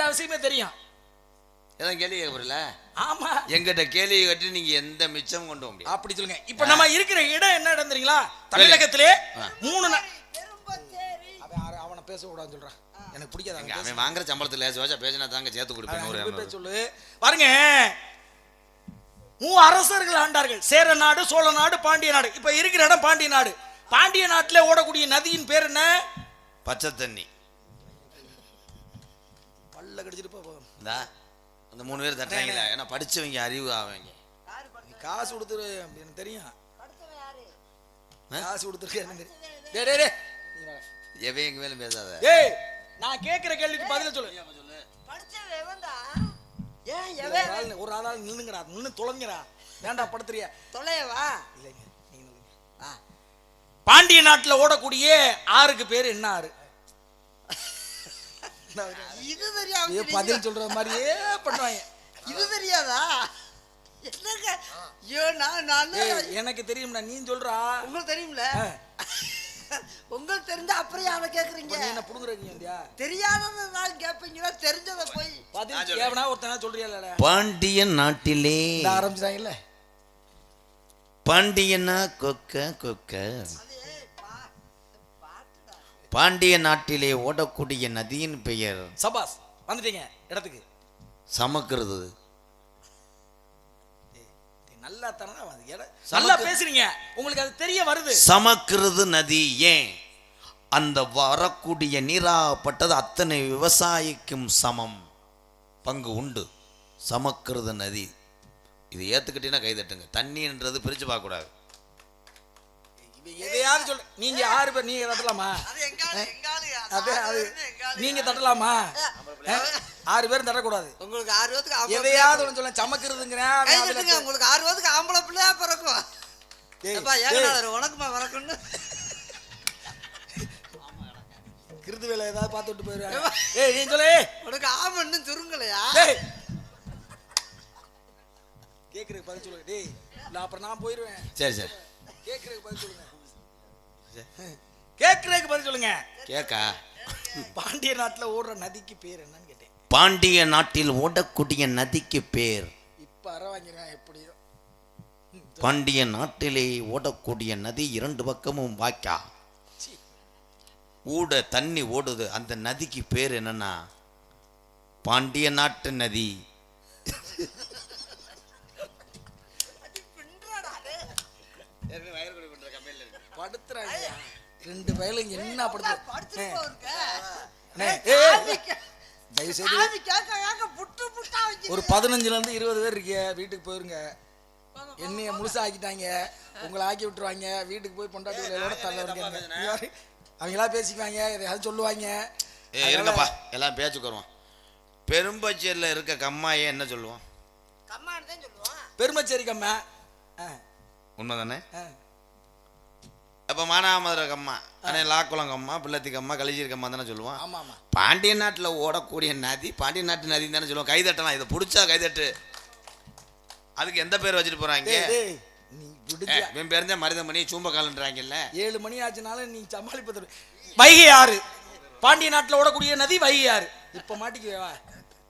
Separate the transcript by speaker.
Speaker 1: எல்லா விஷயமே தெரியும்.
Speaker 2: எதாவது கேள்வி கேட்கல
Speaker 1: ஆமா.
Speaker 2: எங்கிட்ட கேள்வி கட்டி நீங்க எந்த மிச்சம் கொண்டு போக முடியாது.
Speaker 1: அப்படி சொல்லுங்க. இப்ப நம்ம இருக்கிற இடம் என்ன இடம் தெரியுங்களா? தமிழகத்திலே மூணு அவன் யாரு- அவனை பேச கூடாதுன்னு சொல்றான் எனக்கு பிடிக்காது அவன்
Speaker 2: வாங்குற சம்பளத்துல லேச பேசினா தாங்க சேர்த்து கொடுப்பேன்.
Speaker 1: சொல்லு? பாருங்க. மூ அரசர்கள் ஆண்டார்கள். சேர நாடு சோழ நாடு பாண்டிய நாடு. இப்ப இருக்கிற இடம் பாண்டிய நாடு. பாண்டிய நாட்டிலே ஓடக்கூடிய நதியின் பேர் என்ன?
Speaker 2: பச்சை தண்ணி. இந்தா அந்த மூணு பேர் தட்டுறாங்களா ஏன்னா படிச்சவங்க அறிவு ஆவங்க
Speaker 1: காசு கொடுத்துரு அப்படின்னு தெரியும்? காசு கொடுத்துருக்கு எனக்கு தெரியும். டேய் டேய் டேய். நீ வா.
Speaker 2: எவன் எங்க மேலும் பேசாத?
Speaker 1: ஏய் நான் கேட்கிற கேள்விக்கு பதில சொல்லு?
Speaker 3: ஏன்
Speaker 1: ஒரு ஆளால் நின்னுங்கடா நின்னு தொலைங்கடா. ஏன்டா படுத்துறிய?
Speaker 3: தொலையவா?
Speaker 1: இல்லைங்க நீங்க பாண்டிய நாட்டுல ஓடக்கூடிய ஆறுக்கு பேர் என்ன ஆறு
Speaker 3: இது தெரியாம
Speaker 1: ஏ, பதில் சொல்ற மாதிரியே பண்ணுவாங்க.
Speaker 3: இது தெரியாதா? என்னங்க? ஐயோ நான் நான்
Speaker 1: எனக்கு தெரியும்டா நீ சொல்றா.
Speaker 3: உங்களுக்கு தெரியும்ல. உங்களுக்கு தெரிஞ்சா அப்புறம் யாரை கேக்குறீங்க?
Speaker 1: என்ன புடுங்குறீங்க
Speaker 3: தெரியாததை நான் கேட்பீங்களா தெரிஞ்சதை போய்.
Speaker 1: பதில் ஏவனா ஒருத்தனா சொல்றியா
Speaker 2: பாண்டிய நாட்டிலே.
Speaker 1: ஆரம்பிச்சிட்டாங்கல்ல
Speaker 2: பாண்டியனா கொக்க கொக்க. பாண்டிய நாட்டிலே ஓடக்கூடிய நதியின் பெயர்
Speaker 1: சபாஸ். வந்துட்டீங்க இடத்துக்கு.
Speaker 2: சமக்கிறது.
Speaker 1: நல்லா இடம் நல்லா பேசுறீங்க. உங்களுக்கு அது தெரிய வருது.
Speaker 2: சமக்கிறது நதி ஏன்? அந்த வரக்கூடிய நீராப்பட்டது அத்தனை விவசாயிக்கும் சமம். பங்கு உண்டு. சமக்கிறது நதி. இது ஏத்துக்கிட்டீங்கன்னா கை தட்டுங்க தண்ணின்றது பிரிச்சு பார்க்க கூடாது
Speaker 1: இவ எதையாவது சொல்ல நீங்க ஆறு பேர் நீங்க தட்டலாமா
Speaker 3: அது
Speaker 1: நீங்க தட்டலாமா? ஆறு பேரும் தட்டக்கூடாது.
Speaker 3: உங்களுக்கு ஆறு ஆம்பளை
Speaker 1: எதையாவது ஒன்று சொல்ல சமக்கிறதுங்கிறேன்
Speaker 3: உங்களுக்கு ஆறு பேத்துக்கு ஆம்பளை பிள்ளையா பிறக்கும். உனக்குமா பிறக்கும்னு
Speaker 1: கிருது வேலை ஏதாவது பார்த்து விட்டு போயிருவாங்க ஏய் நீ சொல்லு.
Speaker 3: உனக்கு ஆமன்னு சுருங்கலையா?
Speaker 1: டேய். கேக்குறதுக்கு பதில் சொல்லுங்க டேய். இல்ல அப்புறம் நான் போயிருவேன்.
Speaker 2: சரி சரி.
Speaker 1: கேக்குறதுக்கு பதில் சொல்லுங்க. கேக்குறதுக்கு பதில் சொல்லுங்க.
Speaker 2: கேக்கா.
Speaker 1: பாண்டிய நாட்டுல ஓடுற நதிக்கு பேர் என்னன்னு கேட்டேன்.
Speaker 2: பாண்டிய நாட்டில் ஓடக்கூடிய நதிக்கு பேர்.
Speaker 1: இப்ப அற எப்படியோ.
Speaker 2: பாண்டிய நாட்டிலே ஓடக்கூடிய நதி இரண்டு பக்கமும் வாய்க்கா. ஊட தண்ணி ஓடுது அந்த நதிக்கு பேர் என்னன்னா பாண்டிய நாட்டு நதி.
Speaker 1: படுத்துறாங்க. ரெண்டு வயலும் என்ன படுத்து தயவு செய்து ஒரு பதினஞ்சுல இருந்து இருபது பேர் இருக்கீங்க. வீட்டுக்கு போயிருங்க. என்னைய முழுசா ஆக்கிட்டாங்க. உங்களை ஆக்கி விட்டுருவாங்க. வீட்டுக்கு போய் பொண்டாட்டி தள்ள வைக்காங்க அவங்களா பேசிக்குவாங்க. எதையாவது சொல்லுவாங்க.
Speaker 2: ஏ இருங்கப்பா. எல்லாம் பேச்சுக்கு வருவோம் பெரும்பச்சேரியில் இருக்க கம்மாயே என்ன சொல்லுவோம்?
Speaker 1: பெருமச்சேரி கம்மா. ஆ,
Speaker 2: உண்மைதானே. அப்போ மானாமதுரை கம்மா அண்ணே லாக்குளம் கம்மா பிள்ளத்தி கம்மா கலிஜீர் கம்மா தானே சொல்லுவோம்.
Speaker 1: ஆமா ஆமா.
Speaker 2: பாண்டிய நாட்டில் ஓடக்கூடிய நதி பாண்டிய நாட்டு நதி தானே சொல்லுவோம். கைதட்டலாம் இதை பிடிச்சா கைதட்டு. அதுக்கு எந்த பேர் வச்சுட்டு
Speaker 1: விடுஞ்சா
Speaker 2: என் பேர் தான் மருதம் பண்ணி சூம்ப காலன்றாங்கல்ல
Speaker 1: ஏழு மணி ஆச்சுனாலும் நீ சமாளிப்பது. வைகை ஆறு பாண்டிய நாட்டுல ஓடக்கூடிய நதி வைகை ஆறு இப்ப மாட்டிக்குவேவா?